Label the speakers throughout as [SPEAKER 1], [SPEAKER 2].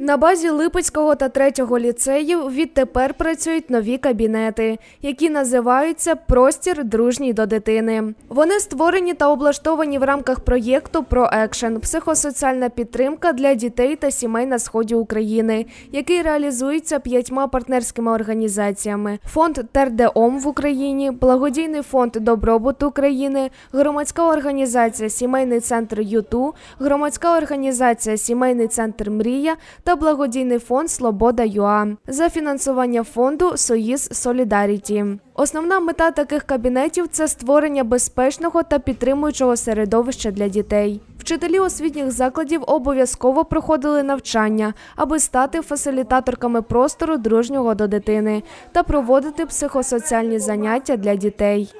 [SPEAKER 1] На базі Липецького та третього ліцеїв відтепер працюють нові кабінети, які називаються Простір дружній до дитини. Вони створені та облаштовані в рамках проєкту «Проекшен» – психосоціальна підтримка для дітей та сімей на сході України, який реалізується п'ятьма партнерськими організаціями: фонд Тердеом в Україні, благодійний фонд Добробут України, громадська організація Сімейний центр ЮТУ, громадська організація Сімейний центр Мрія та благодійний фонд Слобода ЮА за фінансування фонду Союз Солідаріті. Основна мета таких кабінетів це створення безпечного та підтримуючого середовища для дітей. Вчителі освітніх закладів обов'язково проходили навчання, аби стати фасилітаторками простору дружнього до дитини та проводити психосоціальні заняття для дітей.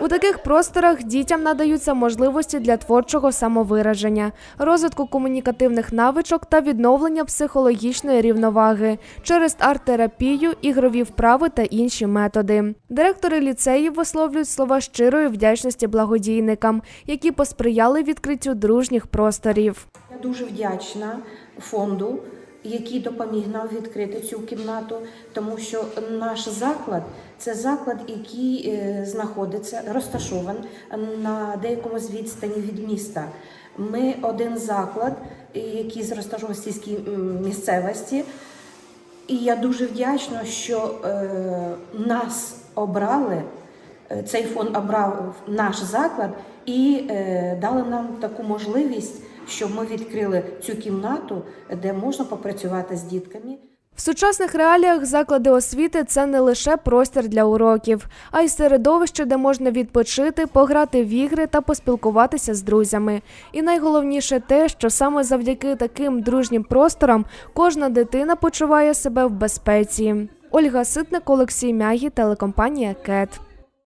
[SPEAKER 1] У таких просторах дітям надаються можливості для творчого самовираження, розвитку комунікативних навичок та відновлення психологічної рівноваги через арт-терапію, ігрові вправи та інші методи. Директори ліцеїв висловлюють слова щирої вдячності благодійникам, які посприяли відкриттю дружніх просторів.
[SPEAKER 2] Я дуже вдячна фонду, який допоміг нам відкрити цю кімнату, тому що наш заклад це заклад, який е, знаходиться, розташований на деякому з відстані від міста. Ми один заклад, який розташований в сільській місцевості. І я дуже вдячна, що е, нас обрали. е, Цей фонд обрав наш заклад і е, дали нам таку можливість, щоб ми відкрили цю кімнату, де можна попрацювати з дітками.
[SPEAKER 1] В сучасних реаліях заклади освіти це не лише простір для уроків, а й середовище, де можна відпочити, пограти в ігри та поспілкуватися з друзями. І найголовніше те, що саме завдяки таким дружнім просторам кожна дитина почуває себе в безпеці. Ольга Ситник, Олексій Мягі, телекомпанія КЕТ.